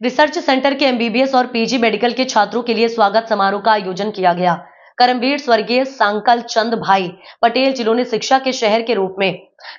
Research centre के MBBS और PG medical के छात्रों के लिए स्वागत समारोह का आयोजन किया गया। करमवीर स्वर्गीय सांकल चंद भाई पटेल जिन्होंने शिक्षा के शहर के रूप में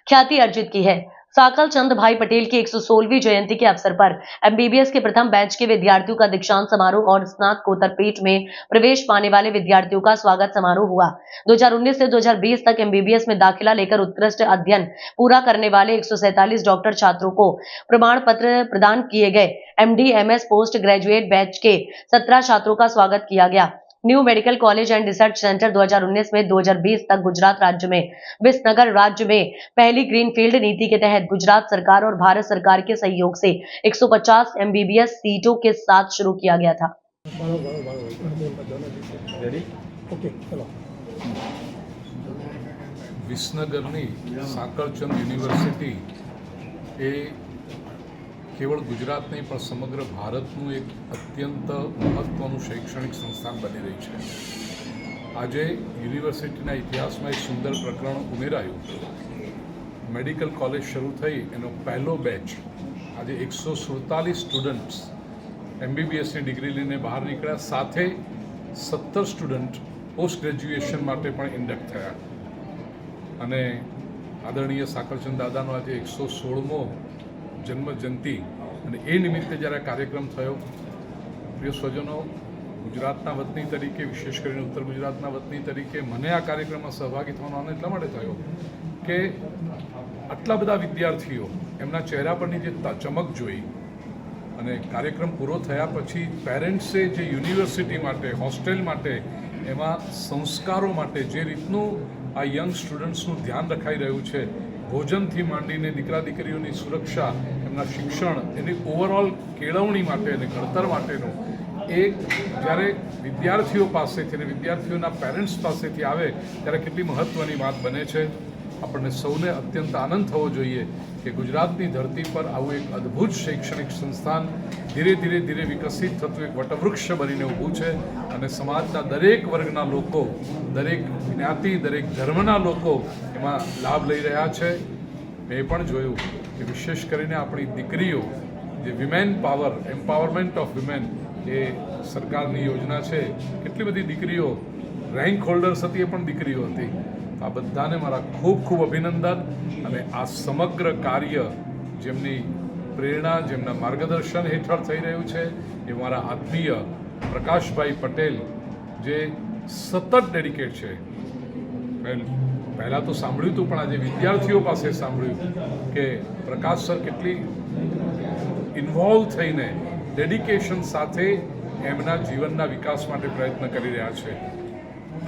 ख्याति अर्जित की है। साकल चंद भाई पटेल की 116वीं जयंती के अवसर पर एमबीबीएस के प्रथम बैच के विद्यार्थियों का दीक्षांत समारोह और स्नातकोत्तर पीठ में प्रवेश पाने वाले विद्यार्थियों का स्वागत समारोह हुआ। 2019 से 2020 तक एमबीबीएस में दाखिला लेकर उत्कृष्ट अध्ययन पूरा करने वाले 147 डॉक्टर छात्रों को प्रमाण पत्र प्रदान किए गए MD MS post graduate batch के 17 छात्रों का स्वागत किया गया। new medical college and research centre 2019 में 2020 तक गुजरात राज्य में विसनगर राज्य में पहली ग्रीनफील्ड नीति के तहत गुजरात सरकार और भारत सरकार के सहयोग से 150 एमबीबीएस सीटों के साथ शुरू किया गया था બાળો બાળો બાળો રેડી ઓકે ચલો વિસનગરની સાંકળચંદ યુનિવર્સિટી એ કેવળ ગુજરાત નહીં, પણ સમગ્ર ભારતનું એક અત્યંત મહત્ત્વનું શૈક્ષણિક સંસ્થાન બની રહી છે. આજે યુનિવર્સિટીના ઇતિહાસમાં એક સુંદર પ્રકરણ ઉમેરાયું. મેડિકલ કોલેજ શરૂ થઈ, એનો પહેલો બેચ. આજે એકસો સુડતાલીસ સ્ટુડન્ટ્સ એમબીબીએસની ડિગ્રી લઈને બહાર નીકળ્યા. સાથે સત્તર સ્ટુડન્ટ પોસ્ટ ગ્રેજ્યુએશન માટે પણ ઇન્ડક્ટ થયા. અને આદરણીય સાકરચંદ દાદાનો આજે એકસો સોળમો જન્મ જયંતિ અને એ નિમિત્તે જ્યારે કાર્યક્રમ થયો, પ્રિય સ્વજનો, ગુજરાતના વતની તરીકે, વિશેષ કરીને ઉત્તર ગુજરાતના વતની તરીકે મને આ કાર્યક્રમમાં સહભાગી થવાનો આનંદ એટલા માટે થયો કે આટલા બધા વિદ્યાર્થીઓ એમના ચહેરા પરની જે ચમક જોઈ અને કાર્યક્રમ પૂરો થયા પછી પેરેન્ટ્સે જે યુનિવર્સિટી માટે, હોસ્ટેલ માટે એમાં સંસ્કારો માટે જે રીતનું આ યંગ સ્ટુડન્ટ્સનું ધ્યાન રખાઈ રહ્યું છે ભોજનથી માંડીને દીકરા દીકરીઓની સુરક્ષા, એમના શિક્ષણ, એની ઓવરઓલ કેળવણી માટે અને ઘડતર માટેનું એ જ્યારે વિદ્યાર્થીઓ પાસેથી અને વિદ્યાર્થીઓના પેરેન્ટ્સ પાસેથી આવે, ત્યારે કેટલી મહત્ત્વની વાત બને છે? આપણને સૌને અત્યંત આનંદ થવો જોઈએ કે ગુજરાતની ધરતી પર આવું એક અદ્ભુત શૈક્ષણિક સંસ્થાન ધીરે ધીરે ધીરે વિકસિત થતું એક વટવૃક્ષ બનીને ઊભું છે અને સમાજના દરેક વર્ગના લોકો, દરેક જ્ઞાતિ, દરેક ધર્મના લોકો એમાં લાભ લઈ રહ્યા છે. મેં પણ જોયું કે વિશેષ કરીને આપણી દીકરીઓ, જે women power empowerment of women એ સરકારની યોજના છે. કેટલી બધી દીકરીઓ રેન્ક હોલ્ડર્સ હતી એ પણ દીકરીઓ હતી. આ બધાને મારા ખૂબ ખૂબ અભિનંદન અને આ સમગ્ર કાર્ય જેમની પ્રેરણા, જેમના માર્ગદર્શન હેઠળ થઈ રહ્યું છે એ મારા આત્મીય પ્રકાશભાઈ પટેલ, જે સતત ડેડિકેટ છે. પહેલાં તો સાંભળ્યું હતું, પણ આજે વિદ્યાર્થીઓ પાસે સાંભળ્યું કે પ્રકાશ સર કેટલી ઇન્વોલ્વ થઈને ડેડિકેશન સાથે એમના જીવનના વિકાસ માટે પ્રયત્ન કરી રહ્યા છે.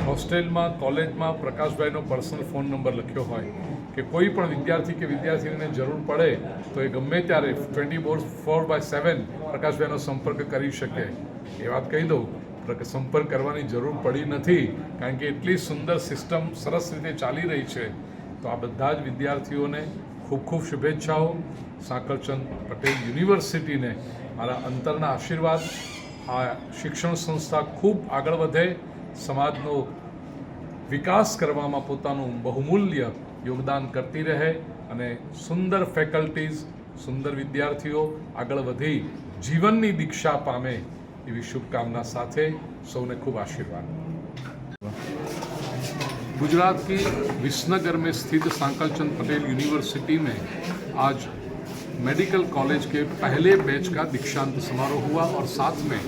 હોસ્ટેલમાં, કોલેજમાં પ્રકાશભાઈનો પર્સનલ ફોન નંબર લખ્યો હોય કે કોઈ પણ વિદ્યાર્થી કે વિદ્યાર્થીને જરૂર પડે તો એ ગમે ત્યારે twenty four four by seven પ્રકાશભાઈનો સંપર્ક કરી શકે. એ વાત કહી દઉં સંપર્ક કરવાની જરૂર પડી નથી, કારણ કે એટલી સુંદર સિસ્ટમ સરસ રીતે ચાલી રહી છે. તો આ બધા જ વિદ્યાર્થીઓને ખૂબ ખૂબ શુભેચ્છાઓ. સાંકળચંદ પટેલ યુનિવર્સિટીને મારા અંતરના આશીર્વાદ. આ શિક્ષણ સંસ્થા ખૂબ આગળ વધે. સમાજનો વિકાસ કરવામાં પોતાનું બહુમૂલ્ય યોગદાન કરતી રહે અને સુંદર ફેકલ્ટીઝ સુંદર વિદ્યાર્થીઓ આગળ વધી જીવનની દીક્ષા પામે એવી શુભકામના સાથે સૌને ખૂબ आशीर्वाद गुजरात की विसनगर में स्थित सांकलचंद पटेल यूनिवर्सिटी में आज मेडिकल कॉलेज के पहले बैच का दीक्षांत समारोह हुआ और साथ में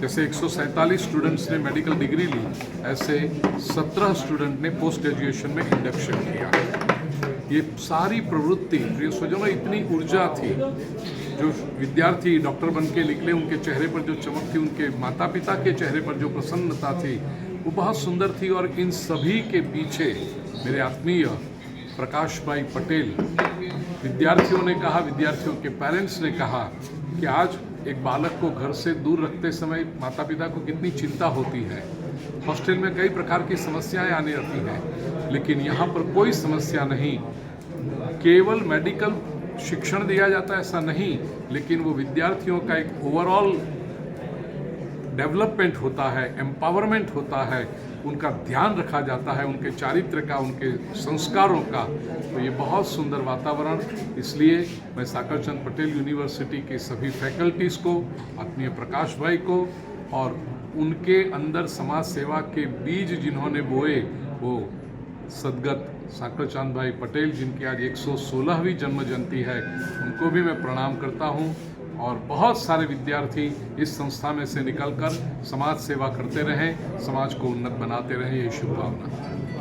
जैसे 147 स्टूडेंट्स ने मेडिकल डिग्री ली, ऐसे 17 स्टूडेंट ने पोस्ट ग्रेजुएशन में इंडक्शन किया। ये सारी प्रवृत्ति प्रिय स्वजनों इतनी ऊर्जा थी, जो विद्यार्थी डॉक्टर बन के निकले, उनके चेहरे पर जो चमक थी, उनके माता पिता के चेहरे पर जो प्रसन्नता थी, वो बहुत सुंदर थी और इन सभी के पीछे मेरे आत्मीय प्रकाश भाई पटेल, विद्यार्थियों ने कहा, विद्यार्थियों के पेरेंट्स ने कहा कि आज एक बालक को घर से दूर रखते समय माता पिता को कितनी चिंता होती है। हॉस्टल में कई प्रकार की समस्याएँ आने लगती हैं, लेकिन यहाँ पर कोई समस्या नहीं। केवल मेडिकल शिक्षण दिया जाता है ऐसा नहीं, लेकिन वो विद्यार्थियों का एक ओवरऑल डेवलपमेंट होता है एम्पावरमेंट होता है। उनका ध्यान रखा जाता है, उनके चारित्र का, उनके संस्कारों का। तो ये बहुत सुंदर वातावरण। इसलिए मैं साकरचंद पटेल यूनिवर्सिटी के सभी फैकल्टीज़ को, आत्मीय प्रकाश भाई को और उनके अंदर समाज सेवा के बीज जिन्होंने बोए, वो सदगत साकरचांद भाई पटेल, जिनकी आज 116वीं जन्म जयंती है, उनको भी मैं प्रणाम करता हूँ। और बहुत सारे विद्यार्थी इस संस्था में से निकलकर समाज सेवा करते रहें समाज को उन्नत बनाते रहें यही शुभकामना